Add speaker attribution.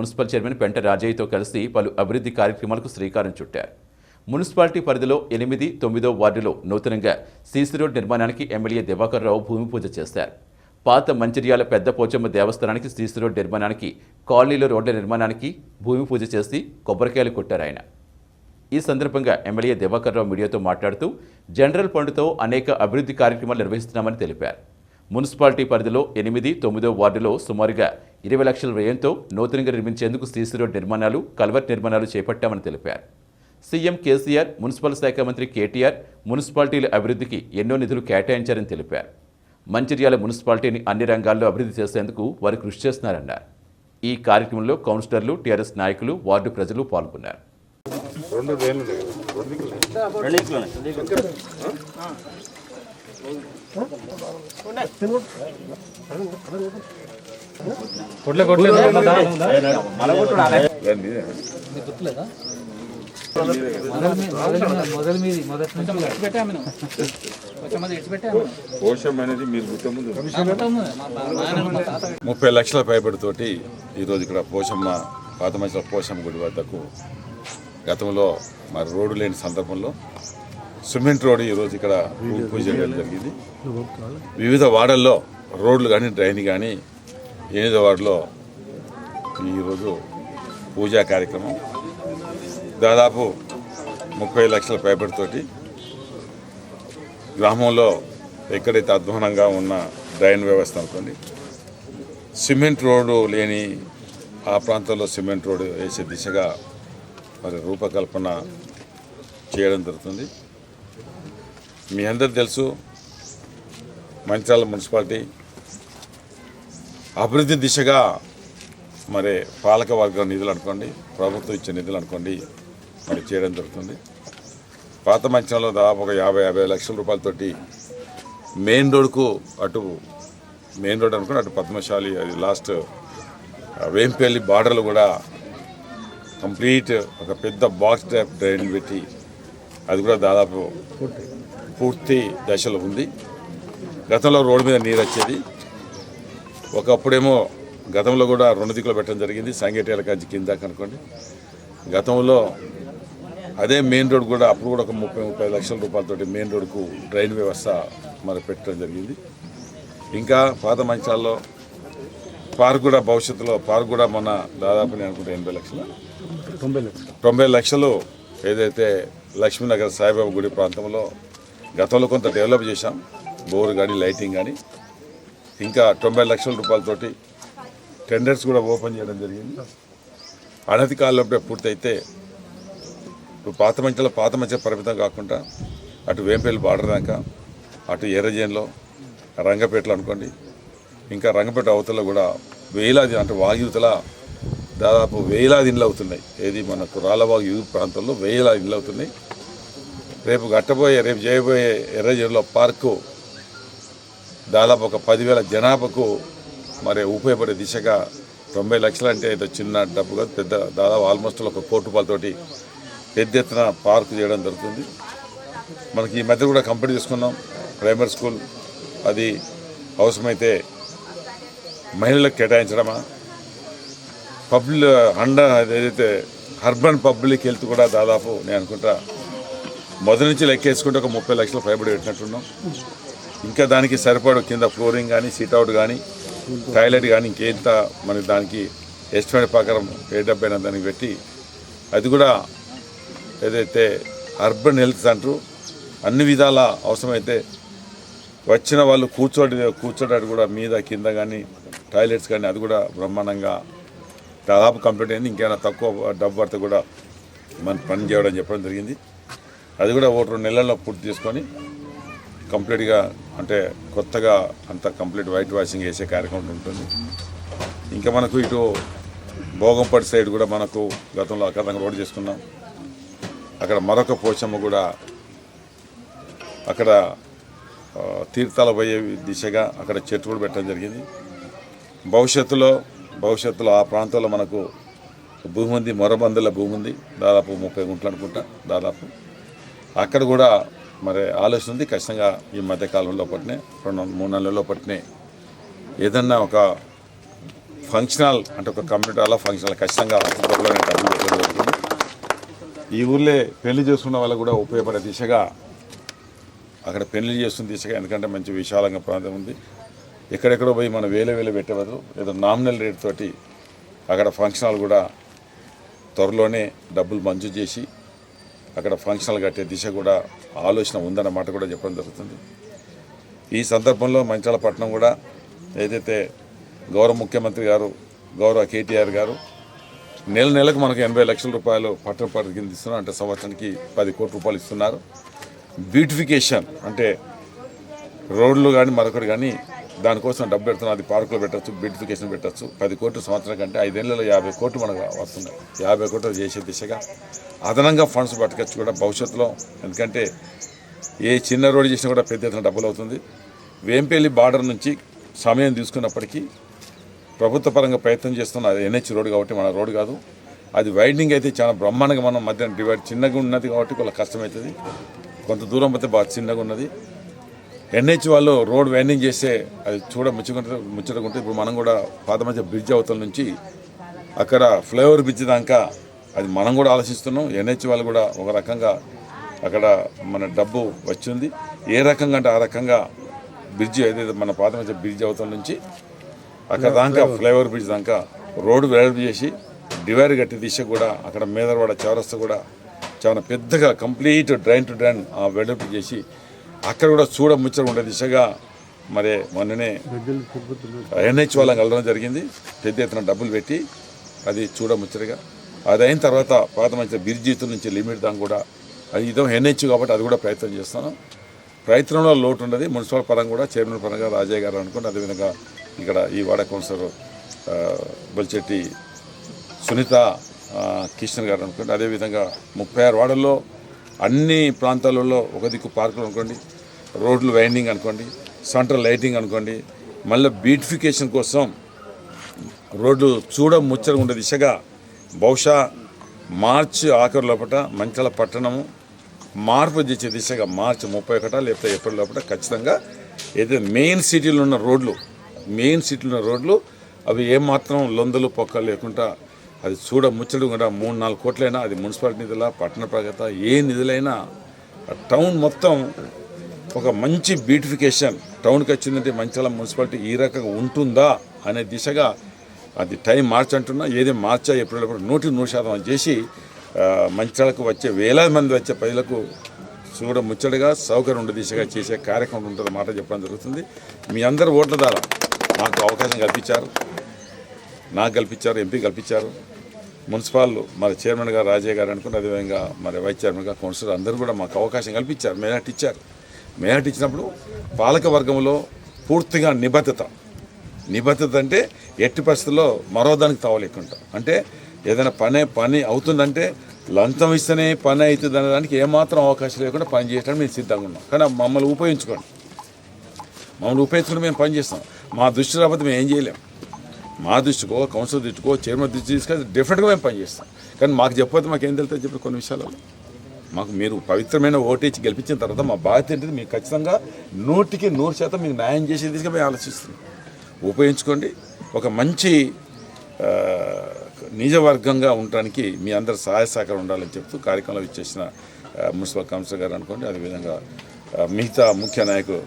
Speaker 1: Municipal chairman పెంట రాజయ్యతో కలిసి పలు అభివృద్ధి కార్యక్రమాలకు శ్రీకారం చుట్టారు. మున్సిపాలిటీ పరిధిలో ఎనిమిది తొమ్మిదో వార్డులో నూతనంగా సీసీ రోడ్ నిర్మాణానికి ఎమ్మెల్యే దివాకర్ రావు భూమి పూజ చేశారు. పాత మంచిర్యాల పెద్ద పోచమ్మ దేవస్థానానికి సీసీ రోడ్ నిర్మాణానికి కాలనీలో రోడ్ల నిర్మాణానికి భూమి పూజ చేసి కొబ్బరికాయలు కొట్టారు ఆయన. ఈ సందర్భంగా ఎమ్మెల్యే దివాకర్ రావు మీడియాతో మాట్లాడుతూ జనరల్ ఫండ్తో అనేక అభివృద్ధి కార్యక్రమాలు నిర్వహిస్తున్నామని తెలిపారు. మున్సిపాలిటీ పరిధిలో ఎనిమిది తొమ్మిదో వార్డులో సుమారుగా ఇరవై లక్షల వ్యయంతో నూతనంగా నిర్మించేందుకు సీసీ రోడ్ నిర్మాణాలు కల్వర్ట్ నిర్మాణాలు చేపట్టామని తెలిపారు. సీఎం కేసీఆర్ మున్సిపల్ శాఖ మంత్రి కేటీఆర్ మున్సిపాలిటీల అభివృద్ధికి ఎన్నో నిధులు కేటాయించారని తెలిపారు. మంచిర్యాల మున్సిపాలిటీని అన్ని రంగాల్లో అభివృద్ధి చేసేందుకు వారు కృషి చేస్తున్నారన్నారు. ఈ కార్యక్రమంలో కౌన్సిలర్లు టీఆర్ఎస్ నాయకులు వార్డు ప్రజలు పాల్గొన్నారు.
Speaker 2: అనేది మీరు ముప్పై లక్షల పైబడితోటి ఈరోజు ఇక్కడ పోషమ్మ పాత మనుషుల పోషమ్మ గుడి వద్దకు గతంలో మరి రోడ్డు లేని సందర్భంలో సిమెంట్ రోడ్డు ఈరోజు ఇక్కడ పూజ చేయడం జరిగింది. వివిధ వాడల్లో రోడ్లు కానీ డ్రైన్ కానీ ఎనిమిదో వార్డులో ఈరోజు పూజా కార్యక్రమం. దాదాపు ముప్పై లక్షల పేపర్తోటి గ్రామంలో ఎక్కడైతే అధ్వానంగా ఉన్న డ్రైన్ వ్యవస్థ అనుకోండి సిమెంట్ రోడ్డు లేని ఆ ప్రాంతంలో సిమెంట్ రోడ్డు వేసే దిశగా మరి రూపకల్పన చేయడం జరుగుతుంది. మీ అందరు తెలుసు మంచిర్యాల మున్సిపాలిటీ అభివృద్ధి దిశగా మరి పాలక వర్గం నిధులు అనుకోండి ప్రభుత్వం ఇచ్చే నిధులు అనుకోండి మరి చేయడం జరుగుతుంది. పాత మంచంలో దాదాపు ఒక యాభై యాభై లక్షల రూపాయలతోటి మెయిన్ రోడ్కు అటు మెయిన్ రోడ్ అనుకోండి అటు పద్మశాలి అది లాస్ట్ వేంపల్లి బార్డర్లు కూడా కంప్లీట్ ఒక పెద్ద బాక్స్ టైప్ డ్రైన్ పెట్టి అది కూడా దాదాపు పూర్తి. దశలో ఉంది. గతంలో రోడ్డు మీద నీరు వచ్చేది. ఒకప్పుడేమో గతంలో కూడా రెండు దిక్కులు పెట్టడం జరిగింది. సంగేటేల కంచి కింద కనుకోండి గతంలో అదే మెయిన్ రోడ్ కూడా అప్పుడు కూడా ఒక ముప్పై ముప్పై లక్షల రూపాయలతోటి మెయిన్ రోడ్కు డ్రైన్ వ్యవస్థ మరి పెట్టడం జరిగింది. ఇంకా పాత మంచాల్లో పార్క్ కూడా భవిష్యత్తులో పార్క్ కూడా మొన్న దాదాపు నేను అనుకుంటే ఎనభై లక్షల. తొంభై లక్షలు. ఏదైతే లక్ష్మీనగర్ సాయిబాబా గుడి ప్రాంతంలో గతంలో కొంత డెవలప్ చేశాం. బోర్ కానీ లైటింగ్ కానీ ఇంకా తొంభై లక్షల రూపాయలతోటి టెండర్స్ కూడా ఓపెన్ చేయడం జరిగింది. అనతి కాలంలో పూర్తయితే ఇప్పుడు పాత మంచిలో పాత మంచి పరిమితం కాకుండా అటు వేంపల్లి బార్డర్ దాకా అటు ఎర్రజేన్లో రంగపేటలో అనుకోండి. ఇంకా రంగపేట అవతల కూడా వేలాది అంటే వాయుతల దాదాపు వేలాది ఇండ్లు అవుతున్నాయి. ఏది మనకు రాళ్ళబాగు యూత్ ప్రాంతంలో వేలాది ఇండ్లు అవుతున్నాయి. రేపు కట్టబోయే రేపు చేయబోయే ఎర్రజేన్లో పార్కు దాదాపు ఒక పదివేల జనాభాకు మరి ఉపయోగపడే దిశగా తొంభై లక్షలు అంటే ఏదో చిన్న డబ్బు కాదు పెద్ద దాదాపు ఆల్మోస్ట్ ఒక కోటి రూపాయలతోటి పెద్ద ఎత్తున పార్కు చేయడం జరుగుతుంది. మనకి ఈ మధ్య కూడా కంప్లీట్ చేసుకున్నాం. ప్రైమరీ స్కూల్ అది అవసరమైతే మహిళలకు కేటాయించడమా? పబ్లిక్ అండర్ ఏదైతే అర్బన్ పబ్లిక్ హెల్త్ కూడా దాదాపు నేను అనుకుంటా మొదటి నుంచి లెక్కేసుకుంటే ఒక ముప్పై లక్షల పైబడి పెట్టినట్టున్నాం. ఇంకా దానికి సరిపడు కింద ఫ్లోరింగ్ కానీ అవుట్ కానీ టాయిలెట్ కానీ ఇంకేంత మనకి దానికి ఎస్టిమేట్ ప్రకారం ఏ డబ్బైనా దానికి పెట్టి అది కూడా ఏదైతే అర్బన్ హెల్త్ సెంటర్ అన్ని విధాల అవసరమైతే వచ్చిన వాళ్ళు కూర్చోటి కూర్చోడానికి కూడా మీద కింద కానీ టాయిలెట్స్ కానీ అది కూడా బ్రహ్మాండంగా దాదాపు కంప్లీట్ అయింది. ఇంకేమైనా తక్కువ డబ్బు పడితే కూడా మన పని చేయడం చెప్పడం జరిగింది. అది కూడా ఒకటి రెండు నెలల్లో పూర్తి చేసుకొని కంప్లీట్గా అంటే కొత్తగా అంత కంప్లీట్ వైట్ వాషింగ్ వేసే కార్యక్రమం ఉంటుంది. ఇంకా మనకు ఇటు భోగంపడి సైడ్ కూడా మనకు గతంలో అక్కడ రోడ్డు చేసుకున్నాం. అక్కడ మరొక పోచమ్మ కూడా అక్కడ తీర్థాలు పోయే దిశగా అక్కడ చెట్టు కూడా పెట్టడం జరిగింది. భవిష్యత్తులో భవిష్యత్తులో ఆ ప్రాంతంలో మనకు భూమి ఉంది మొరబందుల భూమి ఉంది. దాదాపు ముప్పై గుంటలు అనుకుంటా దాదాపు. అక్కడ కూడా మరి ఆలోచన ఉంది ఖచ్చితంగా ఈ మధ్యకాలంలో పట్టినే రెండు మూడు నెలల్లో పట్టినే ఏదన్నా ఒక ఫంక్షనల్ అంటే ఒక కమ్యూనిటీ అలా ఫంక్షనల్ ఖచ్చితంగా జరుగుతుంది. ఈ ఊర్లే పెళ్ళి చేసుకున్న వాళ్ళకు కూడా ఉపయోగపడే దిశగా అక్కడ పెళ్ళి చేస్తున్న దిశగా ఎందుకంటే మంచి విశాలంగా ప్రాంతం ఉంది. ఎక్కడెక్కడో పోయి మనం వేల వేలు పెట్టేవారు ఏదో నామినల్ రేట్ తోటి అక్కడ ఫంక్షన్ హాల్ కూడా త్వరలోనే డబ్బులు మంజూరు చేసి అక్కడ ఫంక్షన్ కట్టే దిశ కూడా ఆలోచన ఉందన్నమాట కూడా చెప్పడం జరుగుతుంది. ఈ సందర్భంలో మంచాలపట్నం కూడా ఏదైతే గౌరవ ముఖ్యమంత్రి గారు గౌరవ కేటీఆర్ గారు నెల నెలకు మనకు ఎనభై లక్షల రూపాయలు పట్టణ పరిధి కింద ఇస్తున్నారు. అంటే సంవత్సరానికి పది కోట్ల రూపాయలు ఇస్తున్నారు. బ్యూటిఫికేషన్ అంటే రోడ్లు కానీ మరొకటి కానీ దానికోసం డబ్బు పెడుతున్నాం అది పార్కులో పెట్టచ్చు బ్యూటిఫికేషన్ పెట్టచ్చు. పది కోట్లు సంవత్సరం కంటే ఐదేళ్ళలో యాభై కోట్లు మనకు వస్తున్నాయి. యాభై కోట్లు చేసే దిశగా అదనంగా ఫండ్స్ పట్టుకొచ్చి కూడా భవిష్యత్తులో ఎందుకంటే ఏ చిన్న రోడ్డు చేసినా కూడా పెద్ద ఎత్తున డబ్బులు అవుతుంది. వేంపల్లి బార్డర్ నుంచి సమయం తీసుకున్నప్పటికీ ప్రభుత్వ పరంగా ప్రయత్నం చేస్తున్న అది ఎన్హెచ్ రోడ్ కాబట్టి మన రోడ్ కాదు. అది వైడనింగ్ అయితే చాలా బ్రహ్మాండంగా మనం మధ్య డివైడ్ చిన్నగా ఉన్నది కాబట్టి కొంత కష్టమవుతుంది. కొంత దూరం పోతే బాగా చిన్నగా ఉన్నది. ఎన్హెచ్ వాళ్ళు రోడ్ వైండింగ్ చేస్తే అది చూడ ముచ్చుకుంటే ముచ్చటకుంటే ఇప్పుడు మనం కూడా పాత మధ్య బ్రిడ్జ్ అవతల నుంచి అక్కడ ఫ్లైఓవర్ బ్రిడ్జ్ దాకా అది మనం కూడా ఆలోచిస్తున్నాం. ఎన్హెచ్ వాళ్ళు కూడా ఒక రకంగా అక్కడ మన డబ్బు వచ్చింది. ఏ రకంగా అంటే ఆ రకంగా బ్రిడ్జ్ ఏదైతే మన పాత మధ్య బ్రిడ్జ్ అవతల నుంచి అక్కడ దాకా ఫ్లైఓవర్. బ్రిడ్జ్ దాకా రోడ్డు వెడల్పు చేసి డివైడర్ కట్టి దిశ కూడా అక్కడ మేదరవాడ చౌరస్తా కూడా చాలా పెద్దగా కంప్లీట్ డ్రైన్ టు డ్రైన్ ఆ వెడల్పు చేసి అక్కడ కూడా చూడ ముచ్చట ఉండే దిశగా మరి మొన్ననే ఎన్హెచ్ వాళ్ళని వెళ్ళడం జరిగింది. పెద్ద ఎత్తున డబ్బులు పెట్టి అది చూడ ముచ్చటగా అది అయిన తర్వాత పాత మంచి బిర్జీతు నుంచి లిమిట్ దాకా కూడా అది ఇదో ఎన్హెచ్ కాబట్టి అది కూడా ప్రయత్నం చేస్తాను ప్రయత్నంలో లోటు ఉన్నది మున్సిపల్ పరంగా కూడా చైర్మన్ పరంగా రాజయ్య గారు అనుకుంటే అదేవిధంగా ఇక్కడ ఈ వాడ కౌన్సిలర్ ఆ, బొలిచెట్టి సునీత కిషన్ గారు అనుకోండి అదేవిధంగా ముప్పై ఆరు వార్డుల్లో అన్ని ప్రాంతాలలో ఒక దిక్కు పార్కులు అనుకోండి రోడ్లు వైండింగ్ అనుకోండి సెంట్రల్ లైటింగ్ అనుకోండి మళ్ళీ బ్యూటిఫికేషన్ కోసం రోడ్డు చూడ ముచ్చట ఉండే దిశగా బహుశా మార్చి ఆఖరి లోపల మంచాల పట్టణము మార్పు తెచ్చే దిశగా మార్చి ముప్పై ఒకట లేకపోతే ఏప్రిల్ లోపల ఖచ్చితంగా ఏదైతే మెయిన్ సిటీలో ఉన్న రోడ్లు మెయిన్ సిటీలో ఉన్న రోడ్లు అవి ఏమాత్రం లొందలు పొక్క లేకుండా అది చూడ ముచ్చడు కూడా మూడు నాలుగు కోట్లైనా అది మున్సిపాలిటీ నిధుల పట్టణ ప్రగత ఏ నిధులైనా టౌన్ మొత్తం ఒక మంచి బ్యూటిఫికేషన్ టౌన్కి వచ్చిందంటే మంచాల మున్సిపాలిటీ ఈ రకంగా ఉంటుందా అనే దిశగా అది టైం మార్చి అంటున్నా ఏది మార్చా ఏప్రిల్ కూడా నూటికి నూరు శాతం చేసి మంచాలకు వచ్చే వేలాది మంది వచ్చే ప్రజలకు చూడ ముచ్చటగా సౌకర్యం ఉండే దిశగా చేసే కార్యక్రమం ఉంటుంది మాట చెప్పడం జరుగుతుంది. మీ అందరు ఓట్ల ద్వారా మాకు అవకాశం కల్పించారు. నాకు కల్పించారు ఎంపీ కల్పించారు. మున్సిపాల్ మరి చైర్మన్ గారు రాజయ్య గారు అనుకున్న అదేవిధంగా మరి వైస్ చైర్మన్గా కౌన్సిలర్ అందరూ కూడా మాకు అవకాశం కల్పించారు మేనట్ ఇచ్చారు. మేనట్ ఇచ్చినప్పుడు పాలక వర్గంలో పూర్తిగా నిబద్ధత. నిబద్ధత అంటే ఎట్టి పరిస్థితుల్లో మరో దానికి తావలేకుంటాం అంటే ఏదైనా పనే పని అవుతుందంటే లంచం ఇస్తేనే పని అవుతుంది అనే దానికి ఏమాత్రం అవకాశం లేకుండా పని చేయడానికి మేము సిద్ధంగా ఉన్నాం. కానీ మమ్మల్ని ఉపయోగించుకోండి. మమ్మల్ని ఉపయోగించుకుని మేము పని చేస్తాం. మా దృష్టి రాకపోతే మేము ఏం చేయలేం. మా దృష్టికో కౌన్సిల్ దృష్టికో చైర్మన్ దృష్టి తీసుకొని డిఫరెంట్గా మేము పనిచేస్తాం కానీ మాకు చెప్పకపోతే మాకు ఏం తెలుస్తుంది చెప్పి కొన్ని విషయాలు? మాకు మీరు పవిత్రమైన ఓటేసి గెలిపించిన తర్వాత మా బాధ్యత ఏంటిది? మీకు ఖచ్చితంగా నూటికి నూరు శాతం మీకు న్యాయం చేసే దిశగా మేము ఆలోచిస్తున్నాం. ఉపయోగించుకోండి. ఒక మంచి నిజవర్గంగా ఉండడానికి మీ అందరి సహాయ సహకారం ఉండాలని చెప్తూ కార్యక్రమంలో ఇచ్చేసిన మున్సిపల్ కౌన్సిలర్ గారు అనుకోండి. అదేవిధంగా మిగతా ముఖ్య నాయకులు